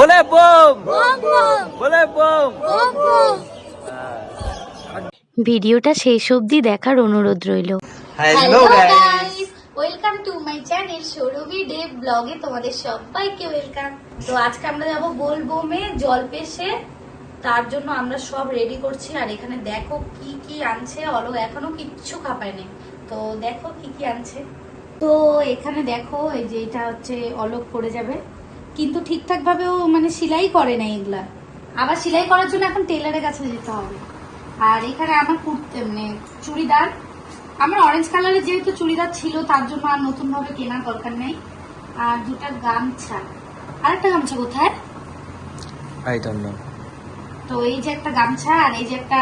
বলে বোম। বলে বোম। ভিডিওটা শেষ অবধি দেখার অনুরোধ রইল। Hello guys welcome to my channel Sourabhi day ব্লগে তোমাদের সবাইকে ওয়েলকাম তো আজকে আমরা যাব বোলবোমে জল পেশে তার জন্য আমরা সব রেডি করছি। আর এখানে দেখো কি কি আনছে। অলো এখনও কিচ্ছু খাপায়নি। তো দেখো কি কি আনছে। তো এখানে দেখো এই যে এটা হচ্ছে অলোক পড়ে যাবে। কিন্তু ঠিকঠাক ভাবেও মানে সেলাই করে না এগুলা। আবার সেলাই করার জন্য এখন টেলারের কাছে যেতে হবে। আর এখানে আমার কুর্তে মানে চুড়িদার আমার অরেঞ্জ কালারের যেহেতু চুড়িদার ছিল তার জন্য আর নতুন ভাবে কেনার দরকার নেই। আর দুটা গামছা। আর একটা গামছা কোথায়? আই ডোন্ট নো তো এই যে একটা গামছা আর এই যে একটা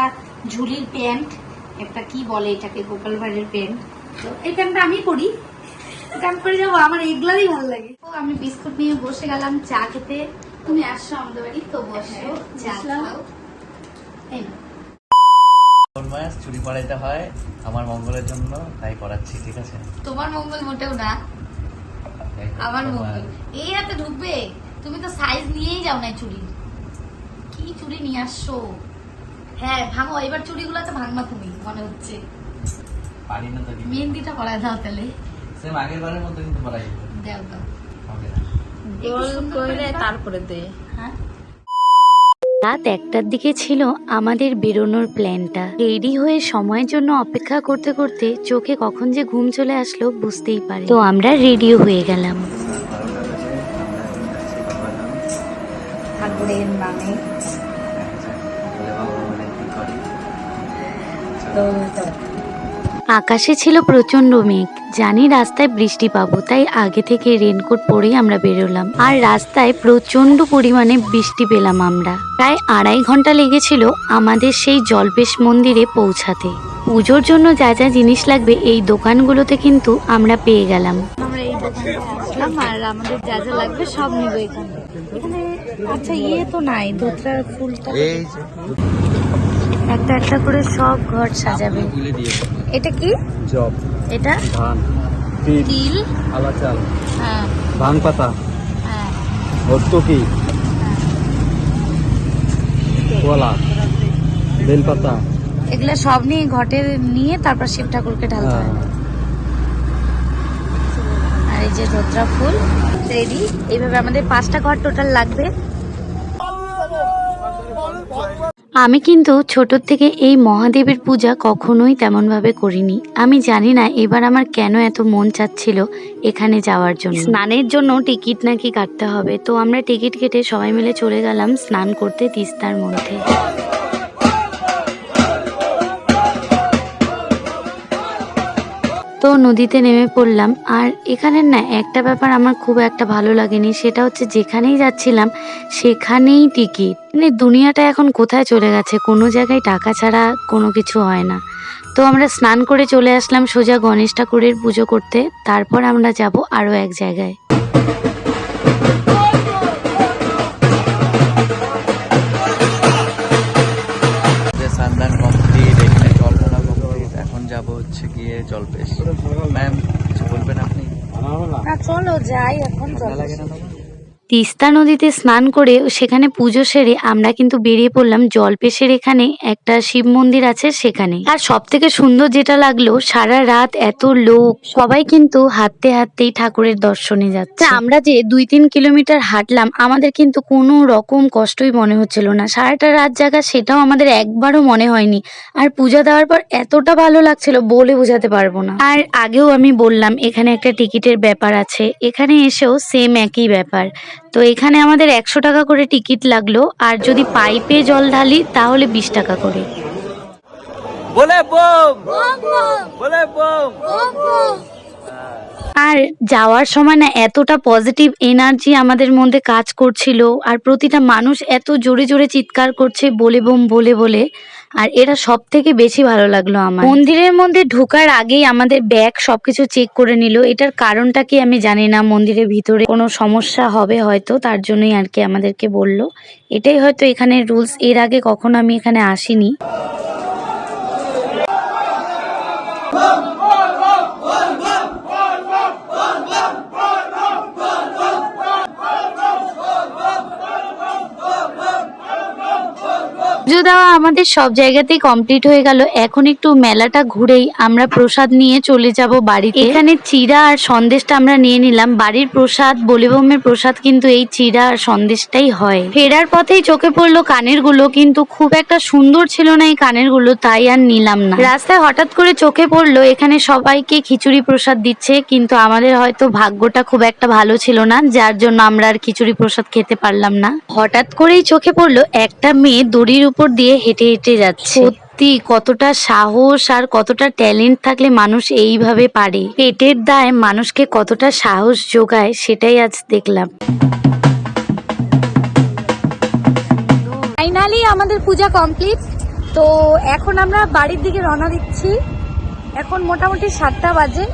ঝুলির প্যান্ট একটা কি বলে এটাকে গোপাল ভাইয়ের প্যান্ট। তো এই প্যান্টটা আমি পরি। পরে যাব আমার এগুলাই ভালো লাগে। তো আমি বিস্কুট নিয়ে বসে গেলাম চা খেতে। তুমি আসছো আমাদের বাড়ি তো বসো চা খাও। এই। নাও। মাস চুরি পড়াইতে হয় আমার মঙ্গলের জন্য তাই পড়াচ্ছি ঠিক আছে? তোমার মঙ্গল মোটেও না আমার মঙ্গল। এই হাতে ঢুকবে তুমি তো সাইজ নিয়েই যাও না চুড়ি কি চুড়ি নিয়ে আসছো? হ্যাঁ ভাঙো এবার চুড়িগুলোতে ভাঙবা তুমি মনে হচ্ছে। পারি না তো মেহেন্দিটা পরায় দাও তাহলে। সেম আগের বারের মতো কিন্তু দাও দাও করে তারপরে দে। হ্যাঁ? রাত একটার দিকে ছিল আমাদের বেরোনোর প্ল্যানটা। রেডি হয়ে সময়ের জন্য অপেক্ষা করতে করতে চোখে কখন যে ঘুম চলে আসলো বুঝতেই পারে তো আমরা রেডিও হয়ে গেলাম। মানে আকাশে ছিল প্রচণ্ড মেঘ। জানি রাস্তায় বৃষ্টি পাবো তাই আগে থেকে রেনকোট পরেই আমরা বেরোলাম। আর রাস্তায় প্রচণ্ড পরিমাণে বৃষ্টি পেলাম আমরা। প্রায় আড়াই ঘণ্টা লেগেছিল আমাদের সেই জলপেশ মন্দিরে পৌঁছাতে। পুজোর জন্য যা যা জিনিস লাগবে এই দোকানগুলোতে কিন্তু আমরা পেয়ে গেলাম। আমরা এই দোকানে আসলাম আর আমাদের যা যা লাগবে সব নিব এখানে। এখানে আচ্ছা ইয়ে তো নাই ধোত্রার ফুলটা। একটা একটা করে সব ঘর সাজাবে। এটা কি? জব। এটা? ধান তিল আলা চাল হ্যাঁ। ভাং পাতা হ্যাঁ। ভর্তুকি কলা বেলপাতা। এগুলো সব নিয়ে ঘটে নিয়ে তারপর শিব ঠাকুরকে ঢালতে হ্যাঁ। হয়। আর এই যে ধোত্রা ফুল রেডি এইভাবে আমাদের পাঁচটা ঘর টোটাল লাগবে। আমি কিন্তু ছোটোর থেকে এই মহাদেবের পূজা কখনোই তেমনভাবে করিনি। আমি জানি না এবার আমার কেন এত মন চাচ্ছিল এখানে যাওয়ার জন্য। স্নানের জন্য টিকিট নাকি কাটতে হবে? তো আমরা টিকিট কেটে সবাই মিলে চলে গেলাম স্নান করতে তিস্তার মধ্যে। তো নদীতে নেমে পড়লাম। আর এখানের না একটা ব্যাপার আমার খুব একটা ভালো লাগেনি, সেটা হচ্ছে যেখানেই যাচ্ছিলাম সেখানেই টিকিট। মানে দুনিয়াটা এখন কোথায় চলে গেছে, কোনো জায়গায় টাকা ছাড়া কোনো কিছু হয় না। তো আমরা স্নান করে চলে আসলাম সোজা গণেশ ঠাকুরের পুজো করতে, তারপর আমরা যাব আরও এক জায়গায়। না চলো যাই এখন ঠান্ডা লাগে না তোমার? তিস্তা নদীতে স্নান করে সেখানে পুজো সেরে আমরা কিন্তু বেরিয়ে পড়লাম জলপেশের এখানে। একটা শিব মন্দির আছে সেখানে। আর সব থেকে সুন্দর যেটা লাগল, সারা রাত এত লোক, সবাই কিন্তু হাঁটতে হাঁটতেই ঠাকুরের দর্শনে যাচ্ছে। আমরা যে দুই তিন কিলোমিটার হাঁটলাম, আমাদের কিন্তু কোনো রকম কষ্টই মনে হচ্ছিল না। সারাটা রাত জায়গা সেটাও আমাদের একবারও মনে হয়নি। আর পূজা দেওয়ার পর এতটা ভালো লাগছিল বলে বোঝাতে পারব না। আর আগেও আমি বললাম, এখানে একটা টিকিটের ব্যাপার আছে। এখানে এসেও সেম একই ব্যাপার। তো এখানে আমাদের একশো টাকা করে টিকিট লাগল আর যদি পাইপে জল ঢালি তাহলে বিশ টাকা করে। বলে বোম! বলে বোম! আর যাওয়ার সময় না এতটা পজিটিভ এনার্জি আমাদের মধ্যে কাজ করছিল আর প্রতিটা মানুষ এত জোরে জোরে চিৎকার করছে বলে বোম বলে বলে। আর এটা সব থেকে বেশি ভালো লাগল আমার। মন্দিরের মধ্যে ঢোকার আগেই আমাদের ব্যাগ সবকিছু চেক করে নিল। এটার কারণটা কি আমি জানি না। মন্দিরের ভিতরে কোনো সমস্যা হবে হয়তো, তার জন্যই আর কি আমাদেরকে বলল। এটাই হয়তো এখানে রুলস এর আগে কখনো আমি এখানে আসিনি। পুজো দেওয়া আমাদের সব জায়গাতেই কমপ্লিট হয়ে গেল, এখন একটু মেলাটা ঘুরেই আমরা প্রসাদ নিয়ে চলে যাব বাড়িতে। এখানে চিড়া আর সন্দেশটা আমরা নিয়ে নিলাম। বাড়ির প্রসাদ বলিবমের প্রসাদ কিন্তু এই চিরা আর সন্দেশটাই হয়। ফেরার পথেই চোখে পড়ল কানেরগুলো কিন্তু খুব একটা সুন্দর ছিল না এই কানেরগুলো তাই আর নিলাম না। রাস্তায় হঠাৎ করে চোখে পড়ল, এখানে সবাইকে খিচুড়ি প্রসাদ দিচ্ছে, কিন্তু আমাদের হয়তো ভাগ্যটা খুব একটা ভালো ছিল না, যার জন্য আমরা আর খিচুড়ি প্রসাদ খেতে পারলাম না। হঠাৎ করেই চোখে পড়ল, একটা মেয়ে দড়ির উপর দিয়ে হেঁটে হেঁটে যাচ্ছে। সত্যি কতটা সাহস আর কতটা ট্যালেন্ট থাকলে মানুষ এইভাবে পারে। পেটের দায় মানুষকে কতটা সাহস যোগায় সেটাই আজ দেখলাম। ফাইনালি আমাদের পূজা কমপ্লিট তো এখন আমরা বাড়ির দিকে রওনা দিচ্ছি। এখন মোটামুটি সাতটা বাজে।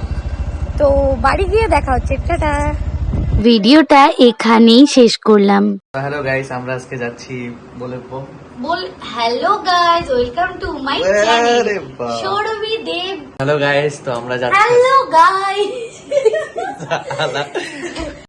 তো বাড়ি গিয়ে দেখা হচ্ছে। টাটা। ভিডিওটা এখানেই শেষ করলাম। হ্যালো গাইস আমরা আজকে যাচ্ছি বলে বল hello guys welcome to my channel Sourabhi Deb. Hello guys তো আমরা যাচ্ছি। Hello guys